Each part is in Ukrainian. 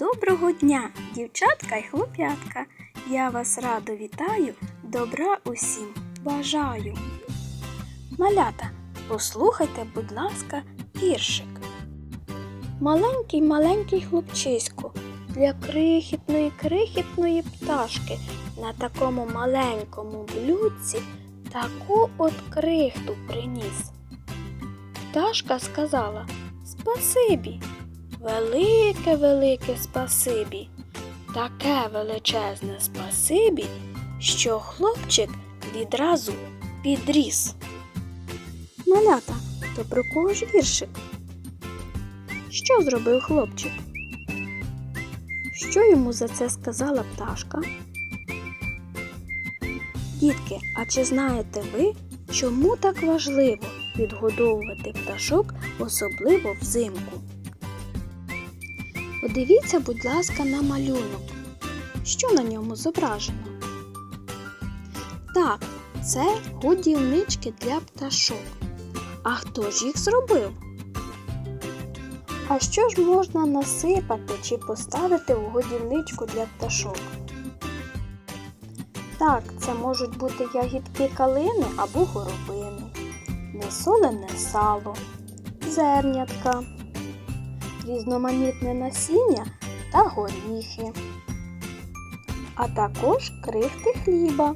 Доброго дня, дівчатка й хлоп'ятка. Я вас радо вітаю, добра усім бажаю. Малята, послухайте, будь ласка, віршик. Маленький маленький хлопчисько для крихітної крихітної пташки на такому маленькому блюдці таку от крихту приніс. Пташка сказала Спасибі, велике велике спасибі, таке величезне спасибі, що хлопчик відразу підріс. Малята, то про кого ж віршик? Що зробив хлопчик? Що йому за це сказала пташка? Дітки, а чи знаєте ви, чому так важливо відгодовувати пташок, особливо взимку? Подивіться, будь ласка, на малюнок. Що на ньому зображено? Так, це годівнички для пташок. А хто ж їх зробив? А що ж можна насипати чи поставити в годівничку для пташок? Так, це можуть бути ягідки калини або горобини, несолене сало, зернятка, різноманітне насіння та горіхи, а також крихти хліба.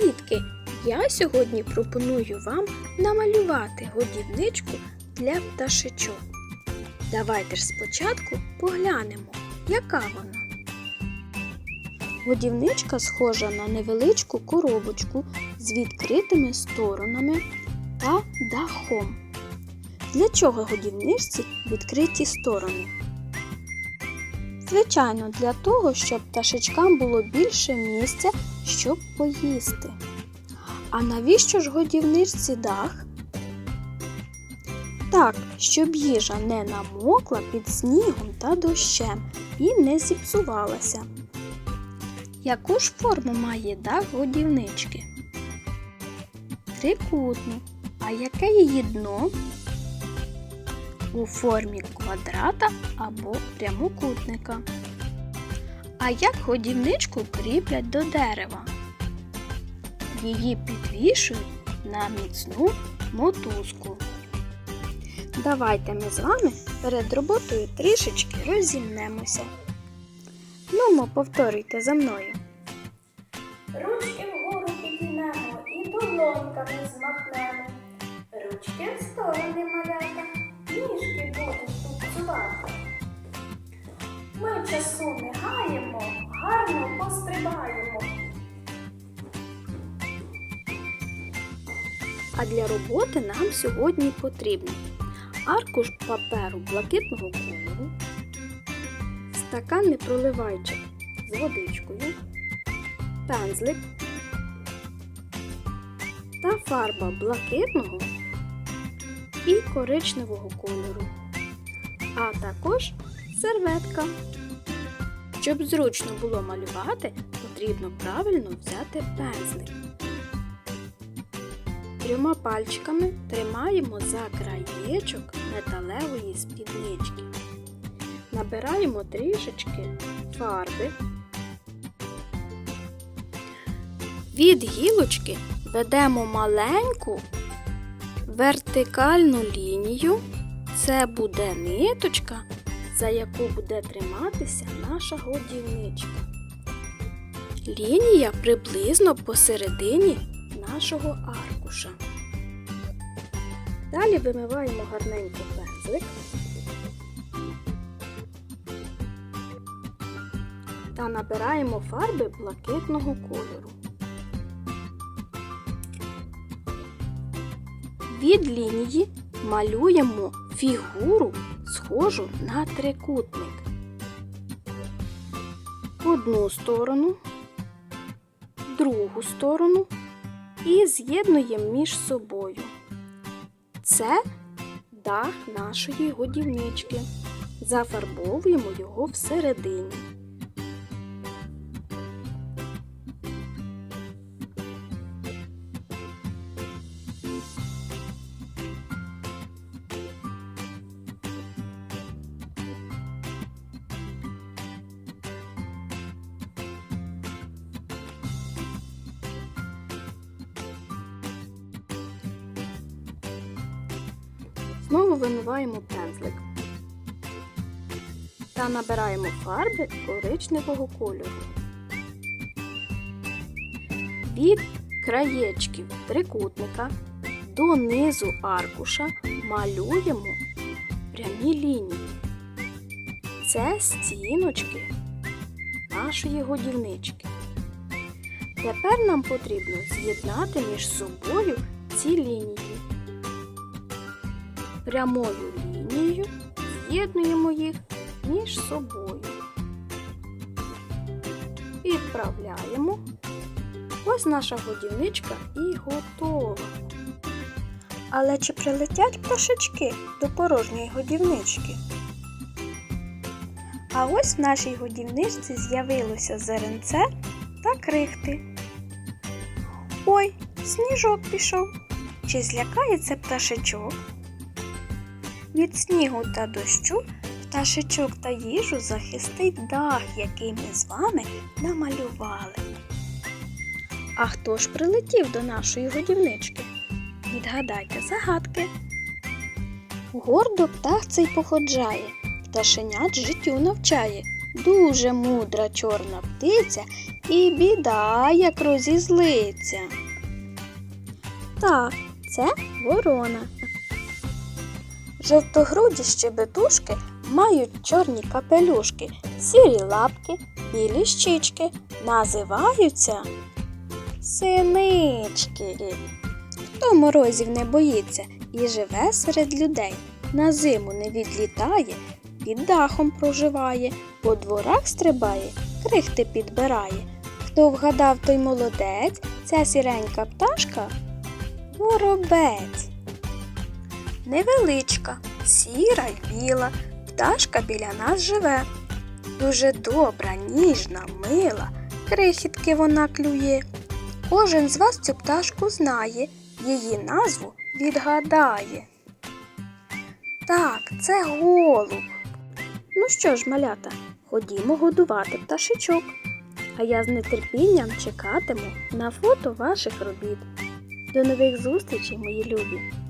Дітки, я сьогодні пропоную вам намалювати годівничку для пташечок. Давайте ж спочатку поглянемо, яка вона. Годівничка схожа на невеличку коробочку з відкритими сторонами та дахом. Для чого годівничці відкриті сторони? Звичайно, для того, щоб пташечкам було більше місця, щоб поїсти. А навіщо ж годівничці дах? Так, щоб їжа не намокла під снігом та дощем і не зіпсувалася. Яку ж форму має дах годівнички? Трикутну. А яке її дно? У формі квадрата або прямокутника. А як годівничку кріплять до дерева? Її підвішують на міцну мотузку. Давайте ми з вами перед роботою трішечки розімнемося. Нумо, повторюйте за мною. Ручки вгору підіймемо і долоньками змахнемо. Ручки в сторони малята, ніжки будуть танцювати. Ми часу не гаємо, гарно пострибаємо. А для роботи нам сьогодні потрібно аркуш паперу блакитного кольору, стакан проливайчик з водичкою, пензлик та фарба блакитного і коричневого кольору, а також серветка. Щоб зручно було малювати, потрібно правильно взяти пензлик. Трьома пальчиками тримаємо за краєчок металевої спіднички. Набираємо трішечки фарби. Від гілочки ведемо маленьку вертикальну лінію. Це буде ниточка, за яку буде триматися наша годівничка. Лінія приблизно посередині нашого аркуша. Далі вимиваємо гарненько пензлик та набираємо фарби блакитного кольору. Від лінії малюємо фігуру, схожу на трикутник. Одну сторону, другу сторону і з'єднуємо між собою. Це дах нашої годівнички. Зафарбовуємо його всередині. Вимиваємо пензлик та набираємо фарби коричневого кольору. Від краєчків трикутника до низу аркуша малюємо прямі лінії. Це стіночки нашої годівнички. Тепер нам потрібно з'єднати між собою ці лінії. Прямою лінією з'єднуємо їх між собою. Відправляємо. Ось наша годівничка і готова. Але чи прилетять пташечки до порожньої годівнички? А ось в нашій годівничці з'явилося зеренце та крихти. Ой, сніжок пішов. Чи злякає це пташечок? Від снігу та дощу пташечок та їжу захистить дах, який ми з вами намалювали. А хто ж прилетів до нашої годівнички? Відгадайте загадки. Гордо птах цей походжає, пташенят життю навчає. Дуже мудра чорна птиця і біда, як розізлиться. Так, це ворона. Жовтогруді щебетушки мають чорні капелюшки, сірі лапки, білі щічки, називаються синички. Хто морозів не боїться і живе серед людей, на зиму не відлітає, під дахом проживає, по дворах стрибає, крихти підбирає. Хто вгадав, той молодець, ця сіренька пташка воробець. Невеличка, сіра й біла, пташка біля нас живе. Дуже добра, ніжна, мила, крихітки вона клює. Кожен з вас цю пташку знає, її назву відгадає. Так, це голуб. Ну що ж, малята, ходімо годувати пташечок. А я з нетерпінням чекатиму на фото ваших робіт. До нових зустрічей, мої любі!